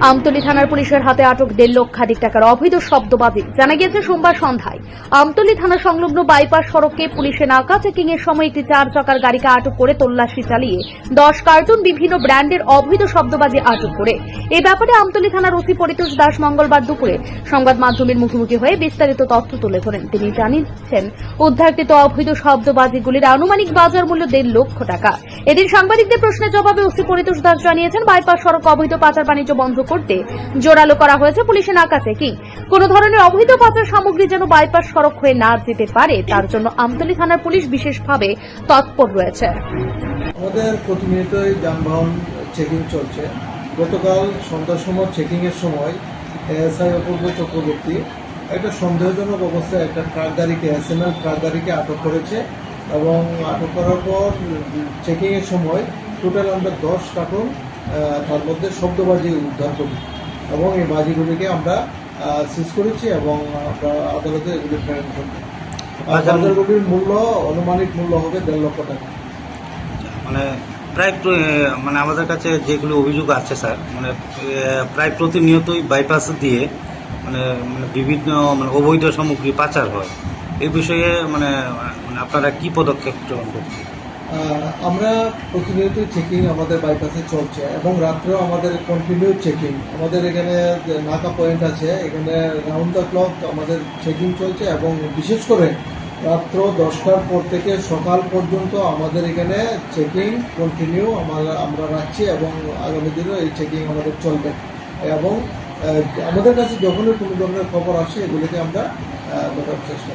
আমতলী থানার পুলিশের হাতে আটক দেড় লক্ষাধিক টাকার অবৈধ শব্দবাজি। জানা গিয়েছে, সোমবার সন্ধ্যায় আমতলী থানা সংলগ্ন বাইপাস সড়কে পুলিশে নাকা চেকিং এর সময় একটি চার চাকার গাড়িকে আটক করে তল্লাশি চালিয়ে দশ কার্টুন বিভিন্ন ব্র্যান্ডের অবৈধ শব্দবাজি আটক করে। এ ব্যাপারে আমতলী থানার ওসি পরিতোষ দাস মঙ্গলবার দুপুরে সংবাদ মাধ্যমের মুখোমুখি হয়ে বিস্তারিত তথ্য তুলে ধরেন। তিনি জানিয়েছেন, উদ্ধারকৃত অবৈধ শব্দবাজিগুলির আনুমানিক বাজার মূল্য দেড় লক্ষ টাকা। এদিন সাংবাদিকদের প্রশ্নের জবাবে ওসি পরিতোষ দাস জানিয়েছেন, বাইপাস সড়ক অবৈধ পাচার বাণিজ্য বন্ধ করতে জোরালো করা হয়েছে পুলিশের নাকা চেকিং। কোন ধরনের অবৈধ পাচার সামগ্রী যেন বাইপাস সড়ক হয়ে না যেতে পারে, তার জন্য আমতলী থানার পুলিশ বিশেষভাবে তৎপর রয়েছে। আমাদের প্রতিনিয়তই যানবাহন চেকিং চলছে। গতকাল সন্ধ্যার সময় চেকিংয়ের সময় এএসআই অপূর্ব চক্রবর্তী একটা সন্দেহজনক অবস্থায় একটা ট্রাক গাড়িকে, এসএমএল ট্রাক গাড়িকে আটক করেছে এবং আটক করার পর চেকিংয়ের সময় টোটাল আমরা দশ কার্টুন তার মধ্যে শব্দবাজি উদ্ধার করি। এবং এই বাজিগুলিকে আমরা সিজ করেছি এবং আমরা আদালতে এগুলি প্রেরণ করি। আর বাজারগুলির মূল্য আনুমানিক মূল্য হবে দেড় লক্ষ টাকা। মানে প্রায় প্র- মানে আমাদের কাছে যেগুলো অভিযোগ আছে স্যার মানে প্রায় প্রতিনিয়তই বাইপাস দিয়ে মানে মানে বিভিন্ন মানে অবৈধ সামগ্রী পাচার হয়। এই বিষয়ে মানে মানে আপনারা কি পদক্ষেপ গ্রহণ করছেন? আমরা প্রতিনিয়ত চেকিং আমাদের বাইপাসে চলছে এবং রাত্রেও আমাদের কন্টিনিউ চেকিং আমাদের এখানে নাকা পয়েন্ট আছে, এখানে রাউন্ড দ্য ক্লক আমাদের চেকিং চলছে এবং বিশেষ করে রাত্র দশটার পর থেকে সকাল পর্যন্ত আমাদের এখানে চেকিং কন্টিনিউ আমরা আমরা রাখছি এবং আগামী দিনেও এই চেকিং আমাদের চলবে। এবং আমাদের কাছে যখনই কোনো ধরনের খবর আসে, এগুলিকে আমরা দেখার চেষ্টা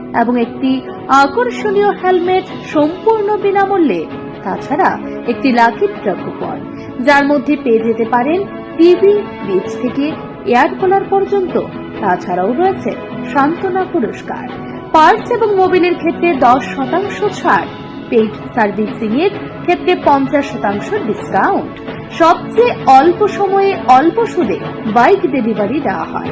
এবং একটি আকর্ষণীয় হেলমেট সম্পূর্ণ বিনামূল্যে, তাছাড়া একটি লাকি ড্রা কুপন যার মধ্যে পেয়ে যেতে পারেন টিভি ফ্রিজ থেকে এয়ার কুলার পর্যন্ত। তাছাড়াও রয়েছে সান্ত্বনা পুরস্কার। পার্টস এবং মোবিলের ক্ষেত্রে দশ শতাংশ ছাড়। পেইড সার্ভিসিং এর ক্ষেত্রে পঞ্চাশ শতাংশ ডিসকাউন্ট সবচেয়ে অল্প সময়ে অল্প সুদে বাইক ডেলিভারি দেওয়া হয়।